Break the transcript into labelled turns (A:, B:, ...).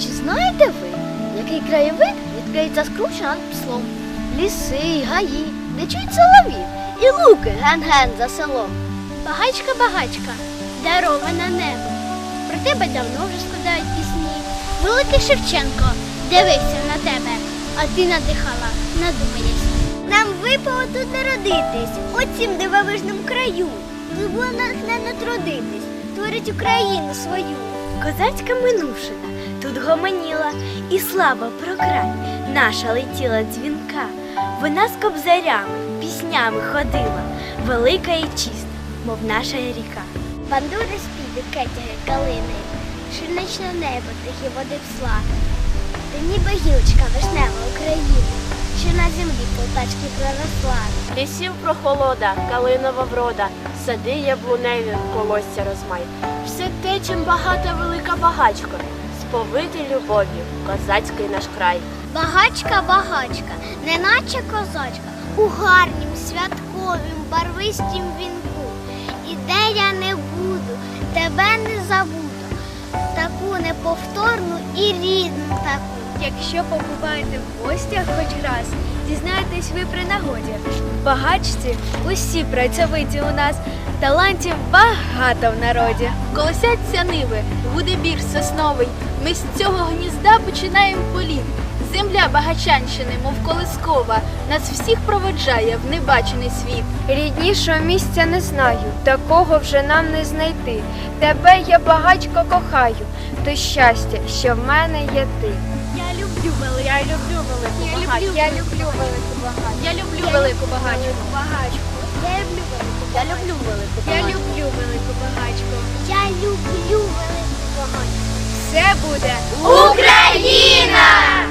A: чи знаєте ви, який краєвид відкриється з над пслом? Ліси, гаї, де чують солові, і луки ген-ген за селом.
B: Багачка, багачка, дарована небо. Про тебе давно вже складають пісні. Великий Шевченко дивився на тебе, а ти надихала, надумаєш. Нам випало тут народитись, у цім дивовижному краю. Тут було натхненно трудитись, творить Україну свою.
C: Козацька минувшина тут гомоніла, і слава про край наша летіла дзвінка. Вона з кобзарями, піснями ходила, велика і чиста, мов наша ріка.
B: Бандури співи, кетяги, калини, Пшеничне небо, тихі води псла. Ти ніби гілочка вишнева України, що на землі полтачки проросла.
D: Лісів прохолода, калинова врода, сади яблуневі, колосся розмай. Все те, чим багата велика багачка, сповити любов'ю, козацький наш край.
B: Багачка, багачка, неначе козачка, у гарнім, святковім, барвистім вінку. І де я не буду, тебе не забуду, таку неповторну і рідну таку.
C: Якщо побуваєте в гостях хоч раз, дізнаєтесь ви при нагоді. В багачці усі працьовиті у нас, талантів багато в народі.
E: Колосяться ниви, гуде бір сосновий. Ми з цього гнізда починаємо політ. Земля багачанщини, мов колискова, нас всіх проводжає в небачений світ.
C: Ріднішого місця не знаю, такого вже нам не знайти. Тебе я багатько кохаю, то щастя, що в мене є ти.
E: Я люблю велику. Я люблю велику
B: Я
E: багачку.
B: я люблю велику багачку.
E: Я люблю велику багачку.
B: Я люблю велику
D: Я люблю велику
E: Я
D: багачку.
E: люблю велику багачку.
B: Я люблю велику багачку.
E: Це буде
B: Україна!